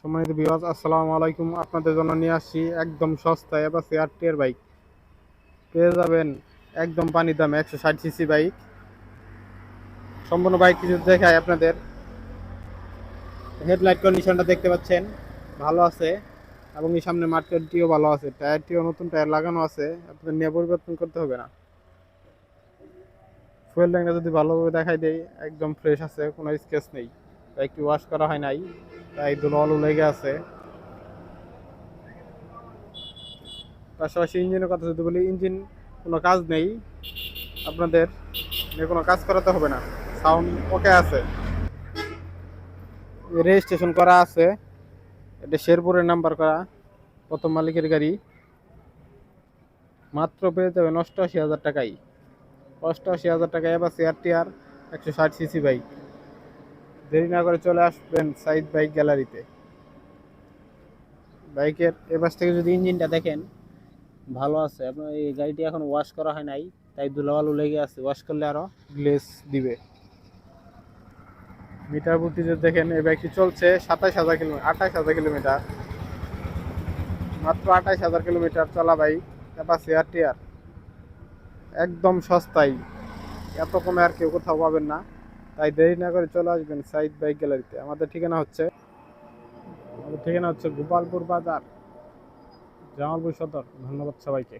সম্মানিত বিভাজ আসসালামু আলাইকুম। আপনাদের জন্য নিয়ে আসছি একদম সস্তায় এবার আর টিয়ার বাইক। পেয়ে যাবেন একদম পানি দামে একশো ষাট সিসি বাইক। সম্পূর্ণ বাইক কিছু দেখায় আপনাদের। হেডলাইট কন্ডিশনটা দেখতে পাচ্ছেন, ভালো আছে এবং এই সামনে মার্কেটটিও ভালো আছে। টায়ারটিও নতুন টায়ার লাগানো আছে, আপনাদের নিয়ে পরিবর্তন করতে হবে না। ফুয়েল ট্যাঙ্কটা যদি ভালোভাবে দেখাই দেয় একদম ফ্রেশ আছে, কোনো স্কেচ নেই। বাইকটি ওয়াশ করা হয় নাই, তাই ধুলো লেগে আছে। পাশাপাশি ইঞ্জিনের কথা যদি বলি, ইঞ্জিন কোনো কাজ নেই, আপনাদের কোনো কাজ করাতে হবে না। সাউন্ড ওকে আছে। রেজিস্ট্রেশন করা আছে। এটা শেরপুরের নাম্বার করা, প্রথম মালিকের গাড়ি। মাত্র পেয়ে যাবেন অষ্টআশি হাজার টাকাই। অষ্টআশি হাজার টাকা এবার সিআর টিআর একশো ষাট সিসি বাইক দেরি না করে চলে আসবেন সাইদ বাইক গ্যালারিতে। বাইকের এবার থেকে যদি ইঞ্জিনটা দেখেন, ভালো আছে। আপনার এই গাড়িটি এখন ওয়াশ করা হয় নাই, তাই ধুলাবালু লেগে আছে। ওয়াশ করলে আরও গ্লেস দিবে। মিটার প্রতি যদি দেখেন, এই বাইকটি চলছে সাতাশ হাজার কিলোমিটার আঠাশ হাজার কিলোমিটার। মাত্র আঠাশ হাজার কিলোমিটার চলা বাইক এবার সিআর টিআর একদম সস্তায়। এত কমে আর কেউ কোথাও পাবেন না। তাই দেরি না করে চলে আসবেন সাইদ বাইক গ্যালারিতে। আমাদের ঠিকানা হচ্ছে আমাদের ঠিকানা হচ্ছে গোপালপুর বাজার, জামালপুর সদর। ধন্যবাদ সবাইকে।